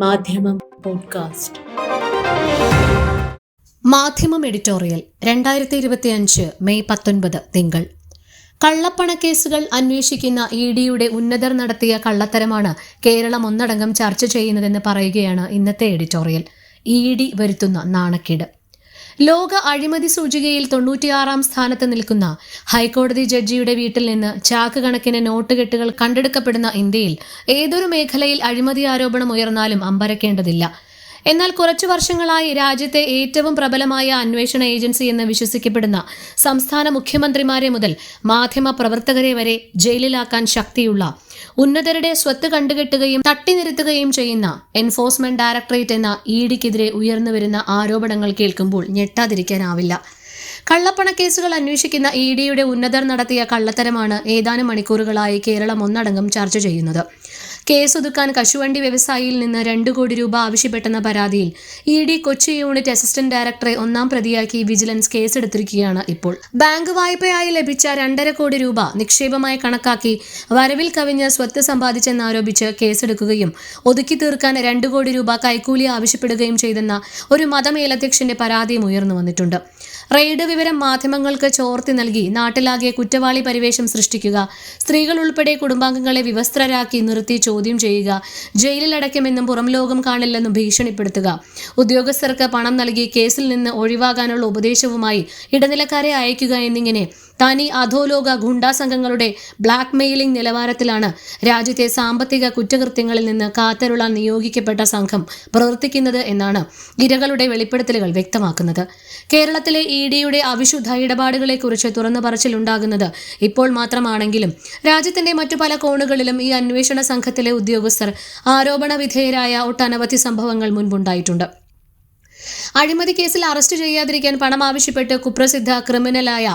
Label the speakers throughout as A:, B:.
A: മാധ്യമം പോഡ്കാസ്റ്റ്.
B: മാധ്യമം എഡിറ്റോറിയൽ രണ്ടായിരത്തി ഇരുപത്തി അഞ്ച് മെയ് പത്തൊൻപത് തിങ്കൾ. കള്ളപ്പണക്കേസുകൾ അന്വേഷിക്കുന്ന ഇ ഡിയുടെ ഉന്നതർ നടത്തിയ കള്ളത്തരമാണ് കേരളം ഒന്നടങ്കം ചർച്ച ചെയ്യുന്നതെന്ന് പറയുകയാണ് ഇന്നത്തെ എഡിറ്റോറിയൽ. ഇ ഡി വരുത്തുന്ന നാണക്കേട്. ലോക അഴിമതി സൂചികയിൽ തൊണ്ണൂറ്റിയാറാം സ്ഥാനത്ത് നിൽക്കുന്ന ഹൈക്കോടതി ജഡ്ജിയുടെ വീട്ടിൽ നിന്ന് ചാക്ക് കണക്കിന് നോട്ടുകെട്ടുകൾ കണ്ടെടുക്കപ്പെടുന്ന ഇന്ത്യയിൽ ഏതൊരു മേഖലയിൽ അഴിമതി ആരോപണം ഉയർന്നാലും അമ്പരക്കേണ്ടതില്ല. എന്നാൽ കുറച്ചു വർഷങ്ങളായി രാജ്യത്തെ ഏറ്റവും പ്രബലമായ അന്വേഷണ ഏജൻസി എന്ന് വിശ്വസിക്കപ്പെടുന്ന സംസ്ഥാന മുഖ്യമന്ത്രിമാരെ മുതൽ മാധ്യമ പ്രവർത്തകരെ വരെ ജയിലിലാക്കാൻ ശക്തിയുള്ള ഉന്നതരുടെ സ്വത്ത് കണ്ടുകെട്ടുകയും തട്ടിനിരുത്തുകയും ചെയ്യുന്ന എൻഫോഴ്സ്മെന്റ് ഡയറക്ടറേറ്റ് എന്ന ഇ ഡിക്കെതിരെ ഉയർന്നുവരുന്ന ആരോപണങ്ങൾ കേൾക്കുമ്പോൾ ഞെട്ടാതിരിക്കാനാവില്ല. കള്ളപ്പണക്കേസുകൾ അന്വേഷിക്കുന്ന ഇ ഡിയുടെ ഉന്നതർ നടത്തിയ കള്ളത്തരമാണ് ഏതാനും മണിക്കൂറുകളായി കേരളം ഒന്നടങ്കം ചർച്ച ചെയ്യുന്നത്. കേസൊതുക്കാൻ കശുവണ്ടി വ്യവസായിയിൽ നിന്ന് രണ്ടു കോടി രൂപ ആവശ്യപ്പെട്ടെന്ന പരാതിയിൽ E D Kochi unit assistant ഡയറക്ടറെ ഒന്നാം പ്രതിയാക്കി വിജിലൻസ് കേസെടുത്തിരിക്കുകയാണ് ഇപ്പോൾ. ബാങ്ക് വായ്പയായി ലഭിച്ച രണ്ടര കോടി രൂപ നിക്ഷേപമായി കണക്കാക്കി വരവിൽ കവിഞ്ഞ് സ്വത്ത് സമ്പാദിച്ചെന്നാരോപിച്ച് കേസെടുക്കുകയും ഒതുക്കി തീർക്കാൻ രണ്ടു കോടി രൂപ കൈക്കൂലി ആവശ്യപ്പെടുകയും ചെയ്തെന്ന ഒരു മതമേലധ്യക്ഷന്റെ പരാതിയും ഉയർന്നു വന്നിട്ടുണ്ട്. റെയ്ഡ് വിവരം മാധ്യമങ്ങൾക്ക് ചോർത്തി നൽകി നാട്ടിലാകെ കുറ്റവാളി പരിവേഷം സൃഷ്ടിക്കുക സ്ത്രീകൾ ഉൾപ്പെടെ കുടുംബാംഗങ്ങളെ വിവസ്ത്രരാക്കി നിർത്തി ചോദ്യം ചെയ്യുക. ജയിലിലടയ്ക്കുമെന്നും പുറം ലോകം കാണില്ലെന്നും ഭീഷണിപ്പെടുത്തുക. ഉദ്യോഗസ്ഥർക്ക് പണം നൽകി കേസിൽ നിന്ന് ഒഴിവാകാനുള്ള ഉപദേശവുമായി ഇടനിലക്കാരെ അയക്കുക എന്നിങ്ങനെ തനി അധോലോക ഗുണ്ടാ സംഘങ്ങളുടെ ബ്ലാക്ക് മെയിലിംഗ് നിലവാരത്തിലാണ് രാജ്യത്തെ സാമ്പത്തിക കുറ്റകൃത്യങ്ങളിൽ നിന്ന് കാത്തരുളാൻ നിയോഗിക്കപ്പെട്ട സംഘം പ്രവർത്തിക്കുന്നത് എന്നാണ് ഇരകളുടെ വെളിപ്പെടുത്തലുകൾ വ്യക്തമാക്കുന്നത്. കേരളത്തിലെ ഇ ഡിയുടെ അവിശുദ്ധ ഇടപാടുകളെക്കുറിച്ച് തുറന്നു പറച്ചിലുണ്ടാകുന്നത് ഇപ്പോൾ മാത്രമാണെങ്കിലും രാജ്യത്തിന്റെ മറ്റു പല കോണുകളിലും ഈ അന്വേഷണ സംഘത്തിലെ ഉദ്യോഗസ്ഥർ ആരോപണ വിധേയരായ ഒട്ടനവധി സംഭവങ്ങൾ മുൻപുണ്ടായിട്ടുണ്ട്. അഴിമതി കേസിൽ അറസ്റ്റ് ചെയ്യാതിരിക്കാൻ പണം ആവശ്യപ്പെട്ട് കുപ്രസിദ്ധ ക്രിമിനലായ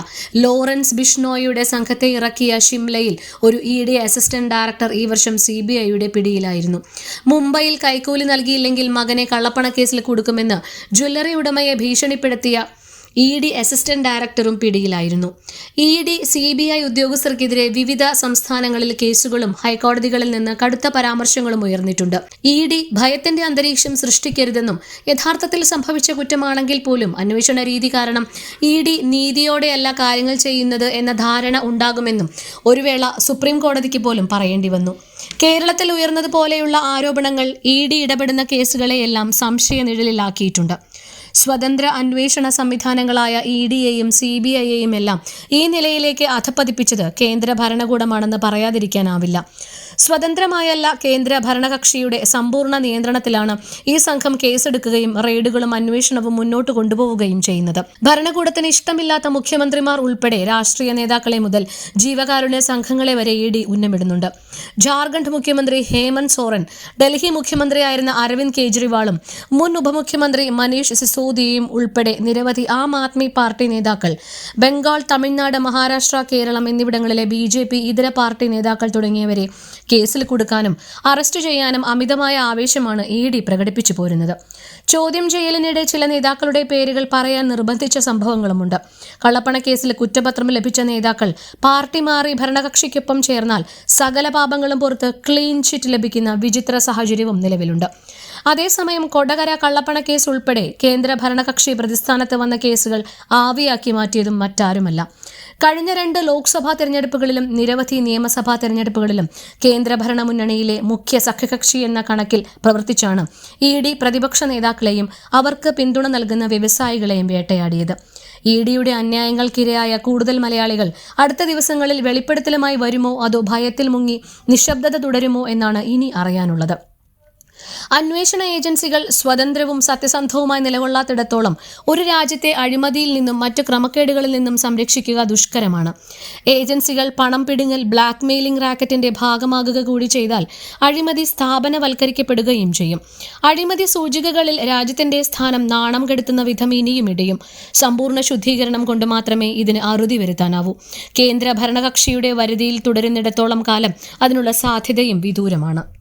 B: ലോറൻസ് ബിഷ്നോയുടെ സംഘത്തെ ഇറക്കിയ ഷിംലയിൽ ഒരു ഇ ഡി അസിസ്റ്റന്റ് ഡയറക്ടർ ഈ വർഷം സി ബി ഐയുടെ പിടിയിലായിരുന്നു. മുംബൈയിൽ കൈക്കൂലി നൽകിയില്ലെങ്കിൽ മകനെ കള്ളപ്പണക്കേസിൽ കൊടുക്കുമെന്ന് ജ്വല്ലറി ഉടമയെ ഭീഷണിപ്പെടുത്തിയ ഇ ഡി അസിസ്റ്റന്റ് ഡയറക്ടറും പിടിയിലായിരുന്നു. E D C B I ഉദ്യോഗസ്ഥർക്കെതിരെ വിവിധ സംസ്ഥാനങ്ങളിൽ കേസുകളും ഹൈക്കോടതികളിൽ നിന്ന് കടുത്ത പരാമർശങ്ങളും ഉയർന്നിട്ടുണ്ട്. ഇ ഡി ഭയത്തിന്റെ അന്തരീക്ഷം സൃഷ്ടിക്കരുതെന്നും യഥാർത്ഥത്തിൽ സംഭവിച്ച കുറ്റമാണെങ്കിൽ പോലും അന്വേഷണ രീതി കാരണം ഇ ഡി നീതിയോടെയല്ല കാര്യങ്ങൾ ചെയ്യുന്നത് എന്ന ധാരണ ഉണ്ടാകുമെന്നും ഒരു വേള സുപ്രീം കോടതിക്ക് പോലും പറയേണ്ടി വന്നു. കേരളത്തിൽ ഉയർന്നതുപോലെയുള്ള ആരോപണങ്ങൾ ഇ ഡി ഇടപെടുന്ന കേസുകളെയെല്ലാം സംശയ നിഴലിലാക്കിയിട്ടുണ്ട് സ്വതന്ത്ര അന്വേഷണ സംവിധാനങ്ങളായ ഇ ഡിയെയും സി ബി ഐയെയും എല്ലാം ഈ നിലയിലേക്ക് അധപ്പതിപ്പിച്ചത് കേന്ദ്ര ഭരണകൂടമാണെന്ന് പറയാതിരിക്കാനാവില്ല. സ്വതന്ത്രമായല്ല കേന്ദ്ര ഭരണകക്ഷിയുടെ സമ്പൂർണ നിയന്ത്രണത്തിലാണ് ഈ സംഘം കേസെടുക്കുകയും റെയ്ഡുകളും അന്വേഷണവും മുന്നോട്ട് കൊണ്ടുപോവുകയും ചെയ്യുന്നത്. ഭരണകൂടത്തിന് ഇഷ്ടമില്ലാത്ത മുഖ്യമന്ത്രിമാർ ഉൾപ്പെടെ രാഷ്ട്രീയ നേതാക്കളെ മുതൽ ജീവകാരുണ്യ സംഘങ്ങളെ വരെ ഇ ഡി ഉന്നമിടുന്നുണ്ട്. ജാർഖണ്ഡ് മുഖ്യമന്ത്രി ഹേമന്ത് സോറൻ ഡൽഹി മുഖ്യമന്ത്രിയായിരുന്ന അരവിന്ദ് കെജ്രിവാളും മുൻ ഉപമുഖ്യമന്ത്രി മനീഷ് സിസോദിയയും ഉൾപ്പെടെ നിരവധി ആം ആദ്മി പാർട്ടി നേതാക്കൾ ബംഗാൾ തമിഴ്നാട് മഹാരാഷ്ട്ര കേരളം എന്നിവിടങ്ങളിലെ ബി ജെ പി ഇതര പാർട്ടി നേതാക്കൾ തുടങ്ങിയവരെ കേസിൽ കൊടുക്കാനും അറസ്റ്റ് ചെയ്യാനും അമിതമായ ആവേശമാണ് ഇ ഡി പ്രകടിപ്പിച്ചു പോരുന്നത്. ചോദ്യം ചെയ്യലിനിടെ ചില നേതാക്കളുടെ പേരുകൾ പറയാൻ നിർബന്ധിച്ച സംഭവങ്ങളുമുണ്ട്. കള്ളപ്പണക്കേസിൽ കുറ്റപത്രം ലഭിച്ച നേതാക്കൾ പാർട്ടി മാറി ഭരണകക്ഷിക്കൊപ്പം ചേർന്നാൽ സകല പാപങ്ങളും പുറത്ത് ക്ലീൻ ചിറ്റ് ലഭിക്കുന്ന വിചിത്ര സാഹചര്യവും നിലവിലുണ്ട്. അതേസമയം കൊടകര കള്ളപ്പണക്കേസ് ഉൾപ്പെടെ കേന്ദ്ര ഭരണകക്ഷി പ്രതിസ്ഥാനത്ത് വന്ന കേസുകൾ ആവിയാക്കി മാറ്റിയതും മറ്റാരുമല്ല. കഴിഞ്ഞ രണ്ട് ലോക്സഭാ തെരഞ്ഞെടുപ്പുകളിലും നിരവധി നിയമസഭാ തെരഞ്ഞെടുപ്പുകളിലും കേന്ദ്ര ഭരണ മുന്നണിയിലെ മുഖ്യ സഖ്യകക്ഷി എന്ന കണക്കിൽ പ്രവർത്തിച്ചാണ് ഇ ഡി പ്രതിപക്ഷ നേതാക്കളെയും അവർക്ക് പിന്തുണ നൽകുന്ന വ്യവസായികളെയും വേട്ടയാടിയത്. ഇ ഡിയുടെ അന്യായങ്ങൾക്കിരയായ കൂടുതൽ മലയാളികൾ അടുത്ത ദിവസങ്ങളിൽ വെളിപ്പെടുത്തലുമായി വരുമോ അതോ ഭയത്തിൽ മുങ്ങി നിശബ്ദത തുടരുമോ എന്നാണ് ഇനി അറിയാനുള്ളത്. അന്വേഷണ ഏജൻസികൾ സ്വതന്ത്രവും സത്യസന്ധവുമായി നിലകൊള്ളാത്തിടത്തോളം ഒരു രാജ്യത്തെ അഴിമതിയിൽ നിന്നും മറ്റു ക്രമക്കേടുകളിൽ നിന്നും സംരക്ഷിക്കുക ദുഷ്കരമാണ്. ഏജൻസികൾ പണം പിടുങ്ങൽ ബ്ലാക്ക് മെയിലിംഗ് റാക്കറ്റിന്റെ ഭാഗമാകുക കൂടി ചെയ്താൽ അഴിമതി സ്ഥാപനവൽക്കരിക്കപ്പെടുകയും ചെയ്യും. അഴിമതി സൂചികകളിൽ രാജ്യത്തിന്റെ സ്ഥാനം നാണം കെടുത്തുന്ന വിധം ഇനിയും ഇടയും. സമ്പൂർണ ശുദ്ധീകരണം കൊണ്ട് മാത്രമേ ഇതിന് അറുതി വരുത്താനാവൂ. കേന്ദ്ര ഭരണകക്ഷിയുടെ വരുതിയിൽ തുടരുന്നിടത്തോളം കാലം അതിനുള്ള സാധ്യതയും വിദൂരമാണ്.